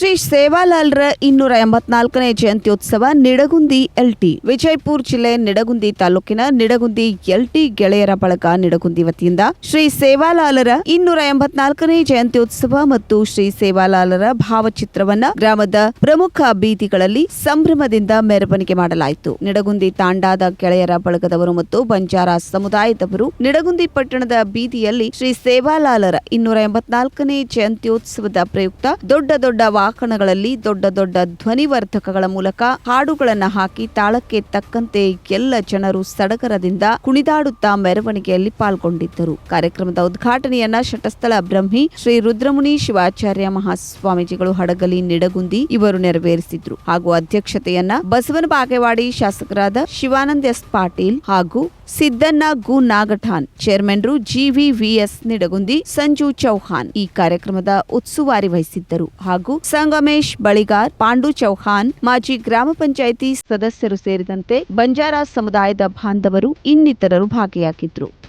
ಶ್ರೀ ಸೇವಾಲಾಲ್ರ ಇನ್ನೂರ ಎಂಬತ್ನಾಲ್ಕನೇ ಜಯಂತ್ಯೋತ್ಸವ ನಿಡಗುಂದಿ ಎಲ್ಟಿ. ವಿಜಯಪುರ ಜಿಲ್ಲೆ ನಿಡಗುಂದಿ ತಾಲೂಕಿನ ನಿಡಗುಂದಿ ಎಲ್ಟಿ ಗೆಳೆಯರ ಬಳಗ ನಿಡಗುಂದಿ ವತಿಯಿಂದ ಶ್ರೀ ಸೇವಾಲಾಲರ ಇನ್ನೂರ ಎಂಬತ್ನಾಲ್ಕನೇ ಜಯಂತ್ಯೋತ್ಸವ ಮತ್ತು ಶ್ರೀ ಸೇವಾಲಾಲರ ಭಾವಚಿತ್ರವನ್ನ ಗ್ರಾಮದ ಪ್ರಮುಖ ಬೀದಿಗಳಲ್ಲಿ ಸಂಭ್ರಮದಿಂದ ಮೆರವಣಿಗೆ ಮಾಡಲಾಯಿತು. ನಿಡಗುಂದಿ ತಾಂಡಾದ ಗೆಳೆಯರ ಬಳಗದವರು ಮತ್ತು ಬಂಜಾರ ಸಮುದಾಯದವರು ನಿಡಗುಂದಿ ಪಟ್ಟಣದ ಬೀದಿಯಲ್ಲಿ ಶ್ರೀ ಸೇವಾಲಾಲರ ಇನ್ನೂರ ಎಂಬತ್ನಾಲ್ಕನೇ ಜಯಂತ್ಯೋತ್ಸವದ ಪ್ರಯುಕ್ತ ದೊಡ್ಡ ದೊಡ್ಡ ವಾಹನಗಳಲ್ಲಿ ದೊಡ್ಡ ದೊಡ್ಡ ಧ್ವನಿವರ್ಧಕಗಳ ಮೂಲಕ ಹಾಡುಗಳನ್ನು ಹಾಕಿ ತಾಳಕ್ಕೆ ತಕ್ಕಂತೆ ಎಲ್ಲ ಜನರು ಸಡಗರದಿಂದ ಕುಣಿದಾಡುತ್ತಾ ಮೆರವಣಿಗೆಯಲ್ಲಿ ಪಾಲ್ಗೊಂಡಿದ್ದರು. ಕಾರ್ಯಕ್ರಮದ ಉದ್ಘಾಟನೆಯನ್ನ ಶಟಸ್ಥಳ ಬ್ರಹ್ಮಿ ಶ್ರೀ ರುದ್ರಮುನಿ ಶಿವಾಚಾರ್ಯ ಮಹಾಸ್ವಾಮೀಜಿಗಳು ಹಡಗಲಿ ನಿಡಗುಂದಿ ಇವರು ನೆರವೇರಿಸಿದ್ರು. ಹಾಗೂ ಅಧ್ಯಕ್ಷತೆಯನ್ನ ಬಸವನ ಬಾಗೇವಾಡಿ ಶಾಸಕರಾದ ಶಿವಾನಂದ ಎಸ್ ಪಾಟೀಲ್ ಹಾಗೂ ಸಿದ್ದಣ್ಣ ಗು ನಾಗಠಾನ್ ಚೇರ್ಮನ್ರು ಜಿವಿವಿಎಸ್ ನಿಡಗುಂದಿ ಸಂಜು ಚೌಹಾನ್ ಈ ಕಾರ್ಯಕ್ರಮದ ಉತ್ಸುವಾರಿ ವಹಿಸಿದ್ದರು. ಹಾಗೂ ಸಂಗಮೇಶ್ ಬಳಿಗಾರ್, ಪಾಂಡು ಚೌಹಾನ್ ಮಾಜಿ ಗ್ರಾಮ ಪಂಚಾಯಿತಿ ಸದಸ್ಯರು ಸೇರಿದಂತೆ ಬಂಜಾರ ಸಮುದಾಯದ ಬಾಂಧವರು ಇನ್ನಿತರರು ಭಾಗಿಯಾಗಿದ್ರು.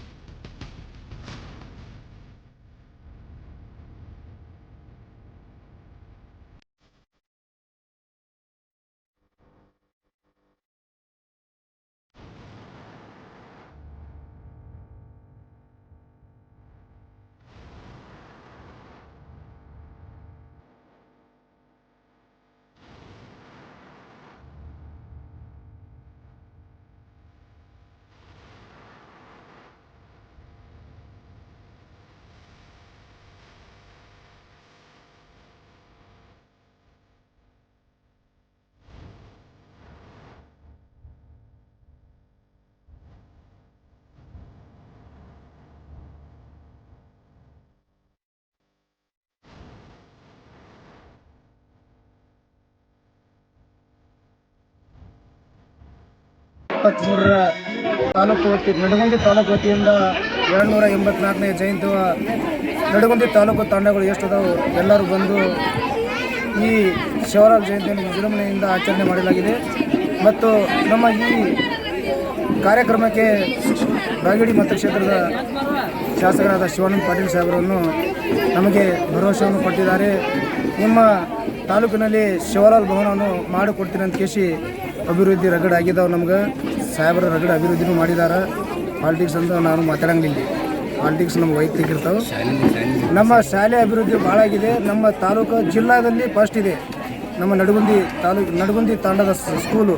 ಇಪ್ಪತ್ತ್ಮೂರರ ತಾಲೂಕು ವತಿ ನಡುಗುಂದಿ ತಾಲೂಕು ವತಿಯಿಂದ ಏಳ್ನೂರ ಎಂಬತ್ನಾಲ್ಕನೇ ಜಯಂತಿ ನಡುಗುಂದಿ ತಾಲೂಕು ತಂಡಗಳು ಎಷ್ಟು ಅದಾವು ಎಲ್ಲರೂ ಬಂದು ಈ ಶಿವರಾಮ ಜಯಂತಿಯನ್ನು ವಿಜೃಂಭಣೆಯಿಂದ ಆಚರಣೆ ಮಾಡಲಾಗಿದೆ. ಮತ್ತು ನಮ್ಮ ಈ ಕಾರ್ಯಕ್ರಮಕ್ಕೆ ರಾಗಿಡಿ ಮತಕ್ಷೇತ್ರದ ಶಾಸಕರಾದ ಶಿವಾನಂದ ಪಾಟೀಲ್ ಸಾಹೇಬರನ್ನು ನಮಗೆ ಭರವಸೆಯನ್ನು ಕೊಟ್ಟಿದ್ದಾರೆ. ನಿಮ್ಮ ತಾಲೂಕಿನಲ್ಲಿ ಶಿವಲಾಲ್ ಭವನವನ್ನು ಮಾಡಿಕೊಡ್ತೀನಿ ಅಂತ ಕೇಸಿ ಅಭಿವೃದ್ಧಿ ರಗಡ್ ಆಗಿದ್ದಾವೆ ನಮ್ಗೆ. ಸಾಹೇಬರ ರಗಡೆ ಅಭಿವೃದ್ಧಿನೂ ಮಾಡಿದ್ದಾರೆ ಪಾಲಿಟಿಕ್ಸ್ ಅಂತ ನಾನು ಮಾತಾಡಂಗಿಲ್ಲ ಪಾಲಿಟಿಕ್ಸ್ ನಮ್ಮ ವೈಯಕ್ತಿಕ ಇರ್ತಾವೆ. ನಮ್ಮ ಶಾಲೆ ಅಭಿವೃದ್ಧಿ ಭಾಳ ಆಗಿದೆ. ನಮ್ಮ ತಾಲೂಕು ಜಿಲ್ಲಾದಲ್ಲಿ ಫಸ್ಟ್ ಇದೆ. ನಮ್ಮ ನಡುಗುಂದಿ ತಾಲೂಕು ನಡುಗುಂದಿ ತಾಂಡದ ಸ್ಕೂಲು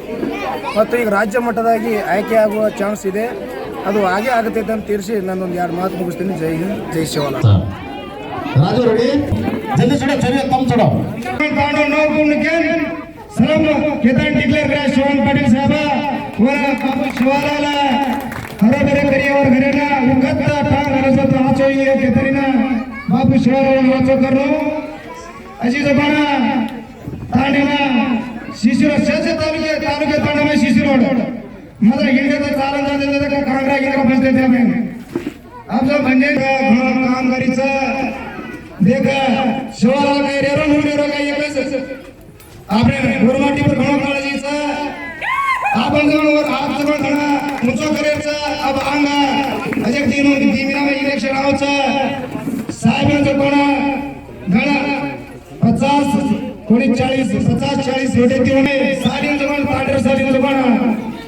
ಮತ್ತು ಈಗ ರಾಜ್ಯ ಮಟ್ಟದಾಗಿ ಆಯ್ಕೆ ಆಗುವ ಚಾನ್ಸ್ ಇದೆ. ಅದು ಹಾಗೆ ಆಗುತ್ತೆ ಅಂತ ತೀರಿಸಿ ನಾನೊಂದು ಎರಡು ಮಾತು ಮುಗಿಸ್ತೀನಿ. ಜೈ ಹಿಂದ್ ಜೈ ಶಿವಲ ರಾಜು वर बाबू शिवालाल हरभरे करियावर घरेना उगत ठाण रजत आचो ये केतरीना बाबू शिवालाल वाचो करो अशी जबाना तांडेना शिशिर सच तालुके तालुके तांडा शिशिर रोड मला हिंडे चालत जाते का कांगरा गिरा बसते त्या आमचं म्हणजे कामगारीचं देख शिवाला काही रेरो नो काही एकच આપણે ગુરમાટી પર ઘણો કાળજી છે આ બંધણ मुसळ मुचो मुसळ करेचा अब आंगा अजक तीनों दीमिना में इलेक्शन आवचा साहेब जो कोणा? पचास कोणी चाळीस पचास चाळीस होते तीनों में साडी जो कोण? पाडर साडी कोण?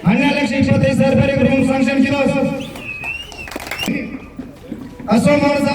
अन्य इलेक्शनमध्ये सरकारी ग्रुप सांगशन किलो. असो माणसा